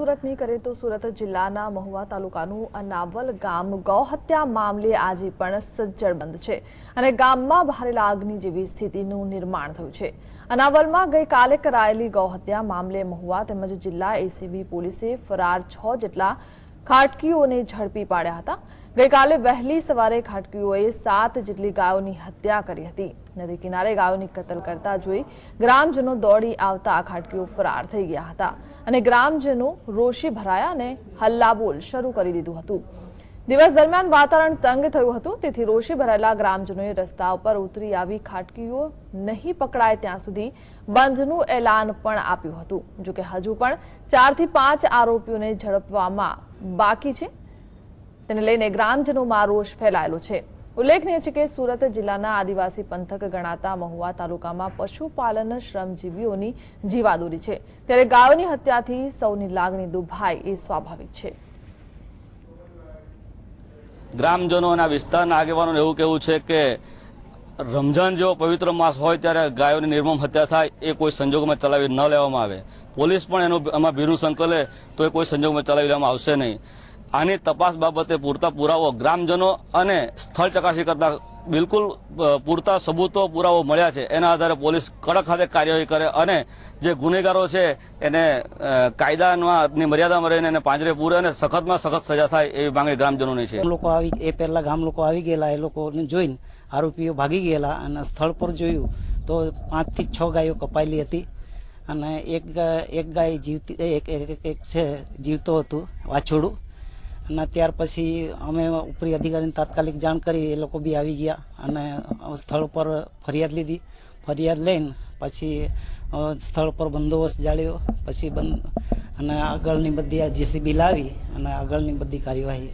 સુરતની કરીએ તો સુરત જિલ્લાના મહુવા તાલુકાનું અનાવલ ગામ ગૌહત્યા મામલે આજે પણ સજ્જડ બંધ છે અને ગામમાં ભારે આગની જેવી સ્થિતિનું નિર્માણ થયું છે. અનાવલમાં ગઈકાલે કરાયેલી ગૌહત્યા મામલે મહુવા તેમજ જિલ્લા એસીબી પોલીસે ફરાર છ જેટલા ખાટકીઓને ઝડપી પાડ્યા હતા. ગઈકાલે વહેલી સવારે ખાટકીઓએ સાત જેટલી ગાયોની હત્યા કરી હતી. નદી કિનારે ગાયોની કતલ કરતા જોઈ ગ્રામજનો દોડી આવતા ખાટકીઓ ફરાર થઈ ગયા હતા અને ગ્રામજનો રોષે ભરાયા અને હલ્લાબોલ શરૂ કરી દીધું હતું. દિવસ દરમિયાન વાતાવરણ તંગ થયું હતું, તેથી રોષે ભરાયેલા ગ્રામજનોએ રસ્તા ઉપર ઉતરી આવી ખાટકીઓ નહીં પકડાય ત્યાં સુધી બંધનું એલાન પણ આપ્યું હતું. જોકે હજુ પણ ચારથી પાંચ આરોપીઓને ઝડપવામાં બાકી છે. તેને લઈને ગ્રામજનોમાં રોષ ફેલાયેલો છે. ઉલ્લેખનીય છે કે સુરત જિલ્લાના આદિવાસી પંથક ગણાતા મહુવા તાલુકામાં પશુપાલન શ્રમજીવીઓની જીવાદોરી છે. ત્યારે ગાયોની હત્યાથી સૌની લાગણી દુભાય એ સ્વાભાવિક છે. ગ્રામજનો અને આ વિસ્તારના આગેવાનોને એવું કહેવું છે કે રમઝાન જેવો પવિત્ર માસ હોય ત્યારે ગાયોની નિર્મમ હત્યા થાય, એ કોઈ સંજોગોમાં ચલાવી ન લેવામાં આવે. પોલીસ પણ એનું એમાં ભીનું સંકલે તો એ કોઈ સંજોગમાં ચલાવી લેવામાં આવશે નહીં. આની તપાસ બાબતે પૂરતા પુરાવો ગ્રામજનો અને સ્થળ ચકાસણી કરતા બિલકુલ પૂરતા સબૂતો, પુરાવો મળ્યા છે. એના આધારે પોલીસ કડક હાથે કાર્યવાહી કરે અને જે ગુનેગારો છે, એને કાયદાની મર્યાદામાં રહીને એને પાંજરે પૂરે અને સખતમાં સખત સજા થાય એવી માંગણી ગ્રામજનોની છે. લોકો આવી, એ પહેલાં ગામ લોકો આવી ગયેલા, એ લોકોને જોઈને આરોપીઓ ભાગી ગયેલા અને સ્થળ પર જોયું તો પાંચથી છ ગાયો કપાયેલી હતી અને એક એક ગાય જીવતી એક- એક છે, જીવતો હતું, વાછોડું. અને ત્યાર પછી અમે ઉપરી અધિકારીને તાત્કાલિક જાણ કરી, એ લોકો બી આવી ગયા અને સ્થળ પર ફરિયાદ લીધી. ફરિયાદ લઈને પછી સ્થળ પર બંદોબસ્ત જાળ્યો. પછી બંધ, અને આગળની બધી આ જેસીબી લાવી અને આગળની બધી કાર્યવાહી